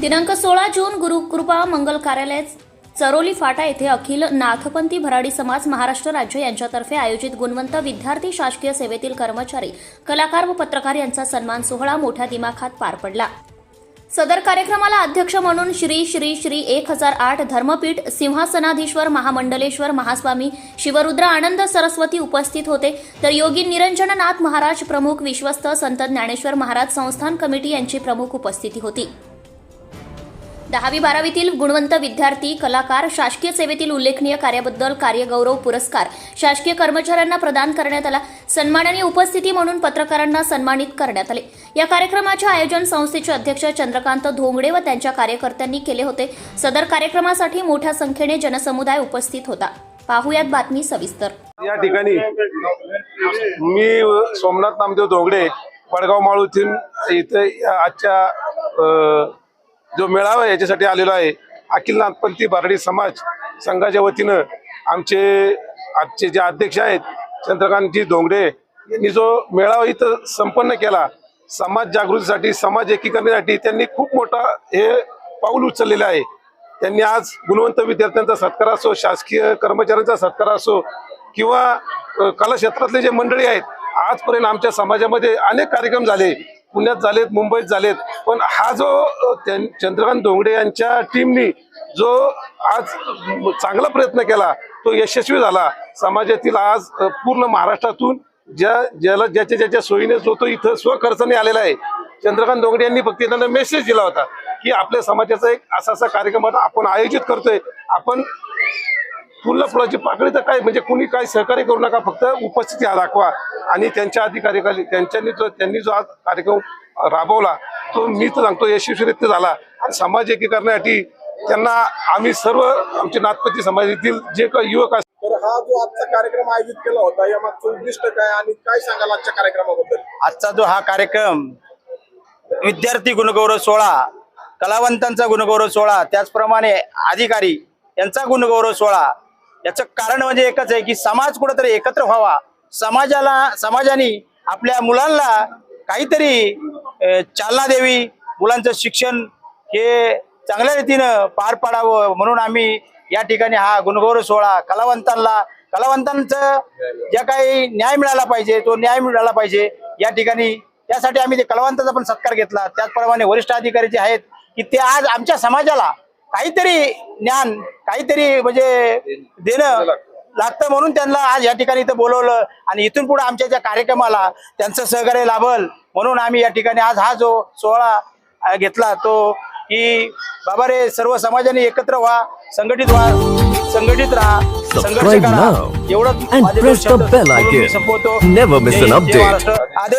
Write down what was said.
दिनांक सोळा जून गुरुकृपा मंगल कार्यालय चरोली फाटा येथे अखिल नाथपंथी भराडी समाज महाराष्ट्र राज्य यांच्यातर्फे आयोजित गुणवंत विद्यार्थी शासकीय सेवेतील कर्मचारी कलाकार व पत्रकार यांचा सन्मान सोहळा मोठ्या दिमाखात पार पडला. सदर कार्यक्रमाला अध्यक्ष म्हणून श्री श्री श्री एक हजार आठ धर्मपीठ सिंहासनाधीश्वर महामंडलेश्वर महास्वामी शिवरुद्र आनंद सरस्वती उपस्थित होते. तर योगी निरंजननाथ महाराज प्रमुख विश्वस्त संत ज्ञानेश्वर महाराज संस्थान कमिटी यांची प्रमुख उपस्थिती होती. दहावी बारावीतील गुणवंत विद्यार्थी कलाकार शासकीय सेवेतील उल्लेखनीय कार्याबद्दल कार्यगौरव पुरस्कार शासकीय कर्मचाऱ्यांना प्रदान करण्यात आला. सन्माननीय उपस्थिती म्हणून पत्रकारांना सन्मानित करण्यात आले. या कार्यक्रमाचे आयोजन संस्थेचे अध्यक्ष चंद्रकांत धोंगडे व त्यांच्या कार्यकर्त्यांनी केले होते. सदर कार्यक्रमासाठी मोठ्या संख्येने जनसमुदाय उपस्थित होता. पाहुयात बातमी सविस्तर. या ठिकाणी मी सोमनाथ नामदेव धोंगडे पडगाव माळूतील इथे आजच्या जो मेळावा आहे याच्यासाठी आलेला आहे. अखिल नाथपंथी बारडी समाज संघाच्या वतीनं आमचे आजचे जे अध्यक्ष आहेत चंद्रकांतजी धोंगडे यांनी जो मेळावा इथं संपन्न केला समाज जागृतीसाठी समाज एकीकरणासाठी त्यांनी खूप मोठा हे पाऊल उचललेलं आहे. त्यांनी आज गुणवंत विद्यार्थ्यांचा सत्कार असो शासकीय कर्मचाऱ्यांचा सत्कार असो किंवा कला क्षेत्रातले जे मंडळी आहेत आजपर्यंत आमच्या समाजामध्ये अनेक कार्यक्रम झाले. पुण्यात झालेत मुंबईत झालेत. पण हा जो त्यां- चंद्रकांत धोंगडे यांच्या टीमनी जो आज चांगला प्रयत्न केला तो यशस्वी झाला. समाजातील आज पूर्ण महाराष्ट्रातून ज्या ज्याला ज्याच्या ज्याच्या सोयीने जो तो इथं स्वखर्चाने आलेला आहे चंद्रकांत धोंगडे यांनी फक्त त्यांना मेसेज दिला होता की आपल्या समाजाचा एक असा असा कार्यक्रम आपण आयोजित करतोय. आपण फुलं फुलाची पाकळी तर काय? म्हणजे कुणी काय सहकार्य करू नका फक्त उपस्थिती हा दाखवा. आणि त्यांच्या अधिकारीखाली त्यांच्यानी जो त्यांनी जो आज कार्यक्रम राबवला तो मी तर सांगतो यशस्वीरित्या झाला. आणि समाज एकीकरणासाठी त्यांना आम्ही सर्व आमचे नाथपती समाजातील जे काही युवक असतील तर हा जो आजचा कार्यक्रम आयोजित केला होता यामागचं उद्दिष्ट काय आणि काय सांगाल आजच्या कार्यक्रमाबद्दल? आजचा जो हा कार्यक्रम विद्यार्थी गुणगौरव सोहळा कलावंतांचा गुणगौरव सोहळा त्याचप्रमाणे अधिकारी यांचा गुणगौरव सोहळा याचं कारण म्हणजे एकच आहे की समाज कुठेतरी एकत्र व्हावा. समाजाला समाजाने आपल्या मुलांना काहीतरी चालना द्यावी. मुलांचं शिक्षण हे चांगल्या रीतीनं पार पाडावं म्हणून आम्ही या ठिकाणी हा गुणगौरव सोहळा कलावंतांना कलावंतांचं ज्या काही न्याय मिळाला पाहिजे तो न्याय मिळाला पाहिजे या ठिकाणी. त्यासाठी आम्ही ते कलावंताचा पण सत्कार घेतला. त्याचप्रमाणे वरिष्ठ अधिकारी जे आहेत की ते आज आमच्या समाजाला काहीतरी ज्ञान काहीतरी म्हणजे देणं लागतं. म्हणून त्यांना आज या ठिकाणी इथं बोलवलं. आणि इथून पुढे आमच्या ज्या कार्यक्रमाला त्यांचं सहकार्य लाभल म्हणून आम्ही या ठिकाणी आज हा जो सोहळा घेतला तो की बाबा रे सर्व समाजाने एकत्र व्हा संघटित व्हा संघटित राहा संघर्ष करा. icon. संपवतो. आदेश.